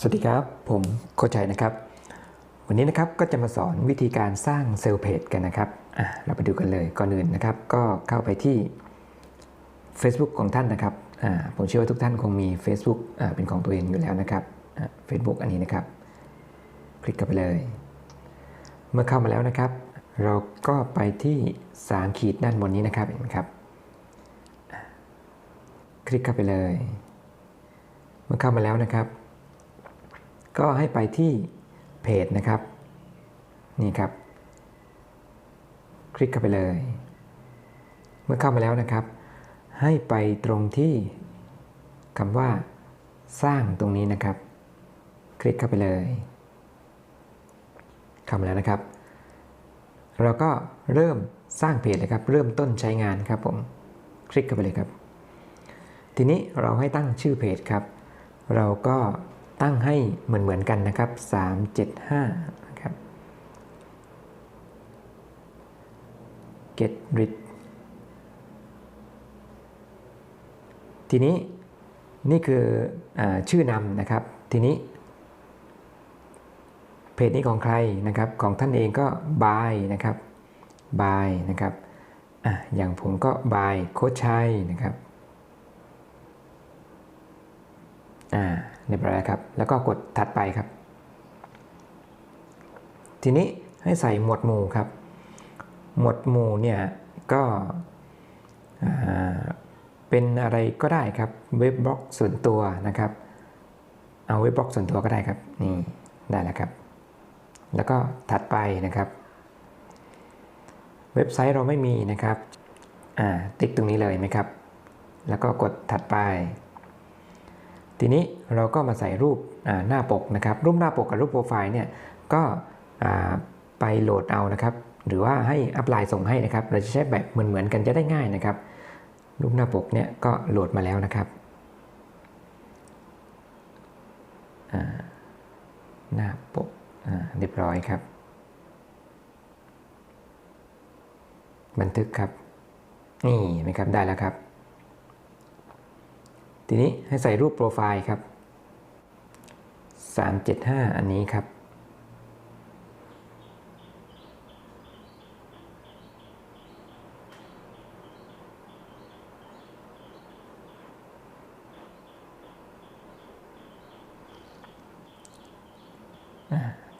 สวัสดีครับ ผมโคชัยนะครับ วันนี้นะครับก็จะมาสอนวิธีการสร้างเซลล์เพจกันนะครับอะเราไปดูกันเลยก่อนอื่นนะครับ ก็เข้าไปที่ Facebook ของท่านนะครับอ่าผมเชื่อว่าทุกท่านคงมี Facebook อ่าเป็นของตัวเองอยู่แล้วนะครับเฟซบุ๊กอันนี้นะครับ คลิกเข้าไปเลย เมื่อเข้ามาแล้วนะครับ เราก็ไปที่สามขีดด้านบนนี้นะครับเห็นไหมครับ คลิกเข้าไปเลย เมื่อเข้ามาแล้วนะครับ ก็ให้ไปที่เพจนะครับ นี่ครับ คลิกเข้าไปเลย เมื่อเข้ามาแล้วนะครับ ให้ไปตรงที่คำว่า สร้างตรงนี้นะครับ คลิกเข้าไปเลยเข้ามาแล้วนะครับ เราก็เริ่มสร้างเพจเลยครับ เริ่มต้นใช้งานครับผม คลิกเข้าไปเลยครับ ทีนี้เราให้ตั้งชื่อเพจครับ เราก็ ตั้งให้เหมือนเหมือนกันนะครับ 375 นะครับ get rid ทีนี้นี่คืออชื่อนำนะครับ ทีนี้ เพจนี้ของใครนะครับ ของท่านเองก็ by นะครับ by นะครับออย่างผมก็ by โคชัยนะครับ อ่า เรียบร้อยแล้วครับ แล้วก็กดถัดไปครับ ทีนี้ให้ใส่หมวดหมู่ครับ หมวดหมู่เนี่ยก็เป็นอะไรก็ได้ครับเว็บบล็อกส่วนตัวนะครับ เอาเว็บบล็อกส่วนตัวก็ได้ครับนี่ได้แล้วครับ แล้วก็ถัดไปนะครับ เว็บไซต์เราไม่มีนะครับอ่าติ๊กตรงนี้เลยไหมครับ แล้วก็กดถัดไป ทีนี้เราก็มาใส่รูปหน้าปกนะครับรูปหน้าปกกับรูปโปรไฟล์เนี่ยก็ไปโหลดเอานะครับ หรือว่าให้อัปไลน์ส่งให้นะครับ เราจะใช้แบบเหมือนๆกันจะได้ง่ายนะครับ รูปหน้าปกเนี่ยก็โหลดมาแล้วนะครับหน้าปกเรียบร้อยครับ บันทึกครับ นี่ไหมครับได้แล้วครับ ทีนี้ให้ใส่รูปโปรไฟล์ครับ 375 อันนี้ครับ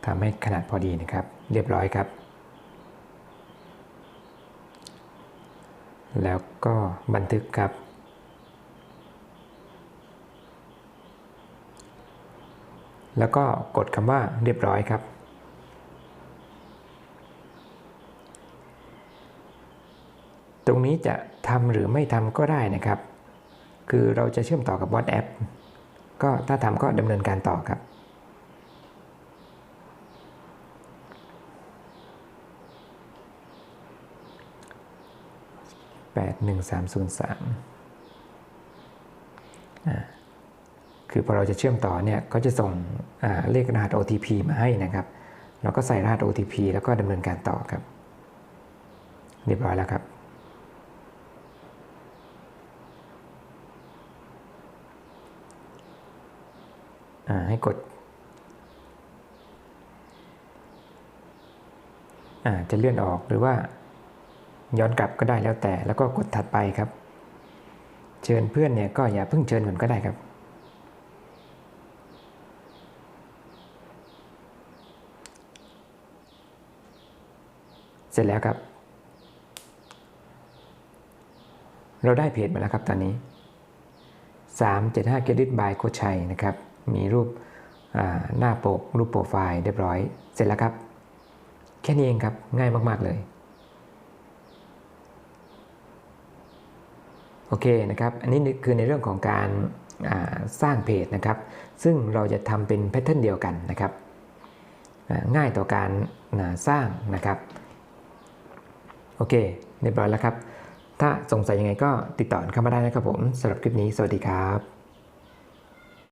ทำให้ขนาดพอดีนะครับ เรียบร้อยครับ แล้วก็บันทึกครับ แล้วก็กดคำว่าเรียบร้อยครับ ตรงนี้จะทำหรือไม่ทำก็ได้นะครับ คือเราจะเชื่อมต่อกับ WhatsApp ก็ถ้าทำก็ดำเนินการต่อครับ81303 คือพอเราจะเชื่อมต่อเนี่ยก็จะส่งเลขรหัส OTP มาให้นะครับเราก็ใส่รหัส OTP แล้วก็ดำเนินการต่อครับ เรียบร้อยแล้วครับ ให้กด จะเลื่อนออกหรือว่าย้อนกลับก็ได้แล้วแต่ แล้วก็กดถัดไปครับ เชิญเพื่อนเนี่ยก็อย่าเพิ่งเชิญเหมือนก็ได้ครับ เสร็จแล้วครับ เราได้เพจมาแล้วครับตอนนี้ 375 Get It by โคชัยนะครับ มีรูปหน้าปก รูปโปรไฟล์เรียบร้อย เสร็จแล้วครับ แค่นี้เองครับ ง่ายมาก ๆ เลย โอเคนะครับ อันนี้คือในเรื่องของการสร้างเพจนะครับ ซึ่งเราจะทำเป็นแพทเทิร์นเดียวกันนะครับ ง่ายต่อการสร้างนะครับ โอเคเรียบร้อยแล้วครับ ถ้าสงสัยยังไงก็ติดต่อเข้ามาได้นะครับผมสำหรับคลิปนี้สวัสดีครับ